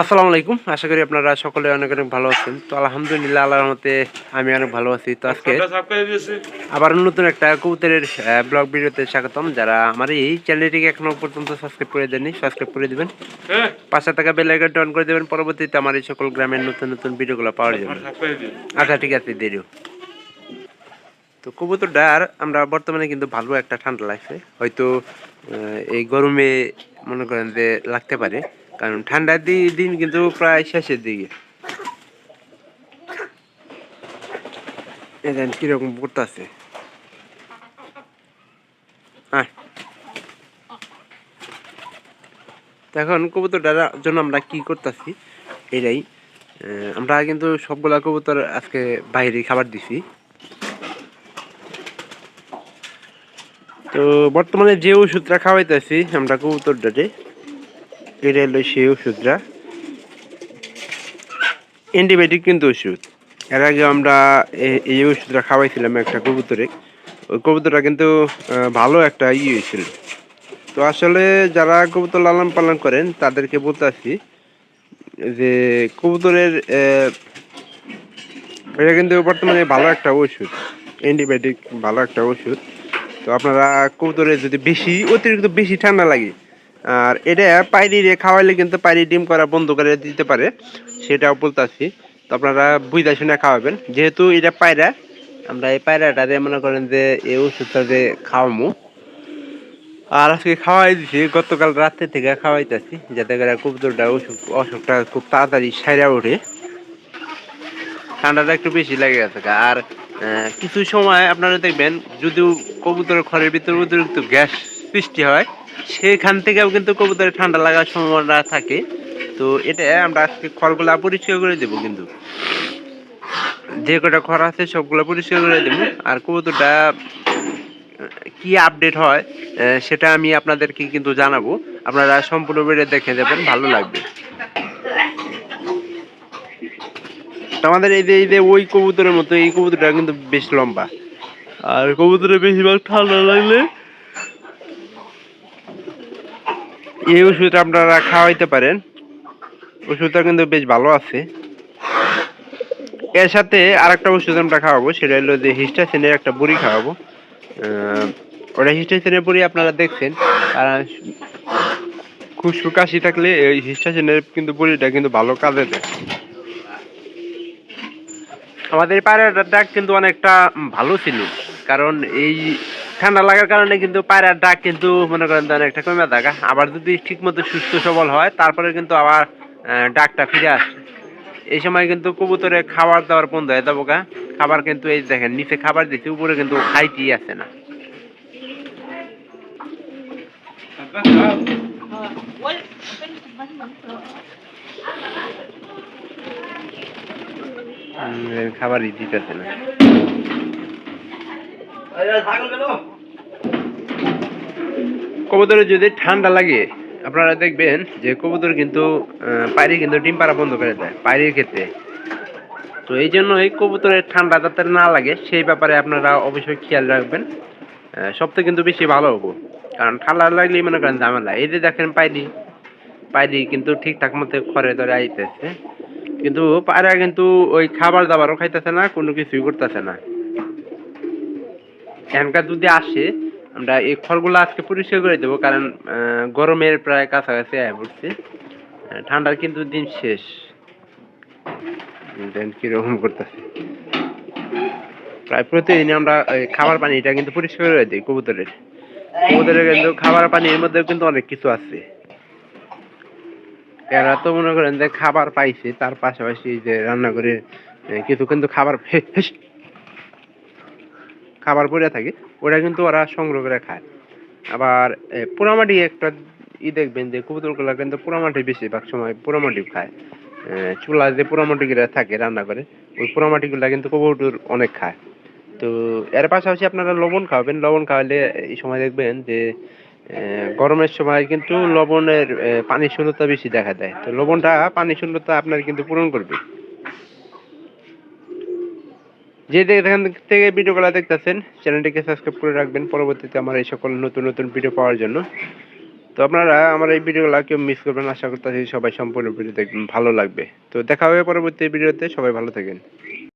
আসসালামু আলাইকুম। আশা করি আপনারা সকলে অনেক অনেক ভালো আছেন। তো আলহামদুলিল্লাহ আল্লাহর মতে আমি অনেক ভালো আছি। তো আজকে আবার নতুন একটা কবুতরের ব্লগ ভিডিওতে স্বাগতম। যারা আমার এই চ্যানেলটিকে এখনও পর্যন্ত সাবস্ক্রাইব করে দেননি সাবস্ক্রাইব করে দিবেন। পাঁচশো টাকা বেল আইকনটা অন করে দেবেন। পরবর্তীতে আমার এই সকল গ্রামের নতুন নতুন ভিডিওগুলো পাওয়ার জন্য। আচ্ছা ঠিক আছে দেরিও তো কবুতরটা আর আমরা বর্তমানে কিন্তু ভালো একটা ঠান্ডা লাগছে। হয়তো এই গরমে মনে করেন যে লাগতে পারে। কারণ ঠান্ডার দিন কিন্তু প্রায় শেষের দিকে। এই দেন কীরকম পড়তেছে। হ্যাঁ এখন কবুতরটার জন্য আমরা কি করতেছি, এটাই। আমরা কিন্তু সবগুলা কবুতর আজকে বাইরে খাবার দিছি। তো বর্তমানে যে ওষুধটা খাওয়াইতেছি আমরা কবুতরটাতে এটা হলো সেই ওষুধটা। অ্যান্টিবায়োটিক কিন্তু ওষুধ। এর আগে আমরা এই ওষুধটা খাওয়াইছিলাম একটা কবুতরে। ওই কবুতরটা কিন্তু ভালো একটা ইয়ে হয়েছিল। তো আসলে যারা কবুতর লালন পালন করেন, তাদেরকে বলতে আসি যে কবুতরের এটা কিন্তু বর্তমানে ভালো একটা ওষুধ। অ্যান্টিবায়োটিক ভালো একটা ওষুধ। তো আপনারা কবুতরে যদি বেশি, অতিরিক্ত বেশি ঠান্ডা লাগে আর এটা পায়রি রে খাওয়াইলে কিন্তু পায়রি ডিম করা বন্ধ করে দিতে পারে, সেটাও বলতেছি। তো আপনারা বুঝতে শুনে খাওয়াবেন। যেহেতু এটা পায়রা, আমরা এই পায়রাটারে মনে করেন যে এই ওষুধটা যে খাওয়ামু। আর আজকে খাওয়াই দিছি, গতকাল রাত্রে থেকে খাওয়াইতেছি, যাতে করে কবুতরটা অসুখ, অসুখটা খুব তাড়াতাড়ি সাইরা ওঠে। ঠান্ডাটা একটু বেশি লাগে গেছে আর কিছু সময় আপনারা দেখবেন, যদিও কবুতরের ঘরের ভিতরে অতিরিক্ত গ্যাস সৃষ্টি হয়, সেখান থেকেও কিন্তু কবুতরের ঠান্ডা লাগার সম্ভাবনা থাকে। তো এটা আমরা আজকে খড়গুলা পরিষ্কার করে দেবো কিন্তু। যে কটা খড় আছে সবগুলো পরিষ্কার করে দেবো। আর কবুতরটা, কি আপডেট হয় সেটা আমি আপনাদেরকে কিন্তু জানাব। আপনারা সম্পূর্ণ ভিডিও দেখে যাবেন ভালো লাগবে। আমাদের এই যে এই যে ওই কবুতরের মতো, এই কবুতরটা কিন্তু বেশ লম্বা। আর কবুতরের বেশিরভাগ ঠান্ডা লাগলে এই ওষুধটা আপনারা খাওয়াইতে পারেন। ওষুধটা কিন্তু বেশ ভালো আছে। এর সাথে আরেকটা ওষুধ আমরা খাওয়াবো, সেটা হলো যে হিস্টাসিনের একটা বড়ি খাওয়াবো। ওটা হিস্টাসিনের বড়ি আপনারা দেখছেন। আর খুশকু কাশি থাকলে এই হিস্টাসিনের কিন্তু বড়িটা কিন্তু ভালো কাজে দেয়। আমাদের পায়রাটার ডাক কিন্তু অনেকটা ভালো ছিল, কারণ এই ঠান্ডা লাগার কারণে কিন্তু পায়রার ডাক কিন্তু মনে করেন অনেকটা কমে থাকা। আবার যদি ঠিক মতো সুস্থ সবল হয়, তারপরে কিন্তু আবার ডাকটা ফিরে আসে। এই সময় কিন্তু কবুতরে খাবার দাবার বন্ধ হয়ে যাব গা। খাবার কিন্তু এই দেখেন, নিচে খাবার দিচ্ছে উপরে কিন্তু খাইতেই আছে না। খাবারই দিতেছে না। কবুতরে যদি ঠান্ডা লাগে, আপনারা দেখবেন যে কবুতর কিন্তু পায়রি কিন্তু ডিম পাড়া বন্ধ করে দেয়, পায়রির ক্ষেত্রে। তো এই জন্য এই কবুতরের ঠান্ডা যাতে না লাগে, সেই ব্যাপারে আপনারা অবশ্যই খেয়াল রাখবেন। সব থেকে কিন্তু বেশি ভালো হব। কারণ ঠান্ডা লাগলেই মনে করেন ঝামেলা। এই যে দেখেন পায়রি পায়রি কিন্তু ঠিকঠাক মতো খড়ে ধরে আইতেছে। কিন্তু পায়রা কিন্তু ওই খাবার দাবারও খাইতেছে না, কোনো কিছুই করতেছে না। এখানকার যদি আসে আমরা এই খড়গুলো আজকে পরিষ্কার করে দেবো, কারণ গরমের প্রায় কাছাকাছি আয় পড়ছে। ঠান্ডার কিন্তু দিন শেষ। কীরকম করতেছে। প্রায় প্রতিদিন আমরা খাবার পানি এটা কিন্তু পরিষ্কার করে দিই কবুতরের। কবুতরের কিন্তু খাবার পানির মধ্যে কিন্তু অনেক কিছু আছে। এরা তো মনে করেন যে খাবার পাইছে, তার পাশাপাশি যে রান্না করে কিছু কিন্তু খাবার। খাবার পড়ে থাকে ওটা কিন্তু ওরা সংগ্রহ করে খায়। আবার পোড়ামাটি একটা ই দেখবেন যে কবুতরগুলো কিন্তু পোড়ামাটি বেশিরভাগ সময় পোড়ামাটি খায়। এ, চুলায় যে পোড়ামাটিগুলো থাকে রান্না করে ওই পোড়ামাটিগুলো কিন্তু কবুতর অনেক খায়। তো এর পাশাপাশি আপনারা লবণ খাওয়াবেন। লবণ খাওয়ালে এই সময় দেখবেন যে গরমের সময় কিন্তু লবণের পানি শূন্যতা বেশি দেখা দেয়। তো লবণটা পানি শূন্যতা আপনার কিন্তু পূরণ করবে যে এখান থেকে ভিডিওগুলো দেখতেছেন, চ্যানেলটিকে সাবস্ক্রাইব করে রাখবেন। পরবর্তীতে আমার এই সকল নতুন নতুন ভিডিও পাওয়ার জন্য। তো আপনারা আমার এই ভিডিওগুলো কেউ মিস করবেন। আশা করতেছি সবাই সম্পূর্ণ ভিডিও দেখবেন ভালো লাগবে। তো দেখা হবে পরবর্তী ভিডিওতে। সবাই ভালো থাকেন।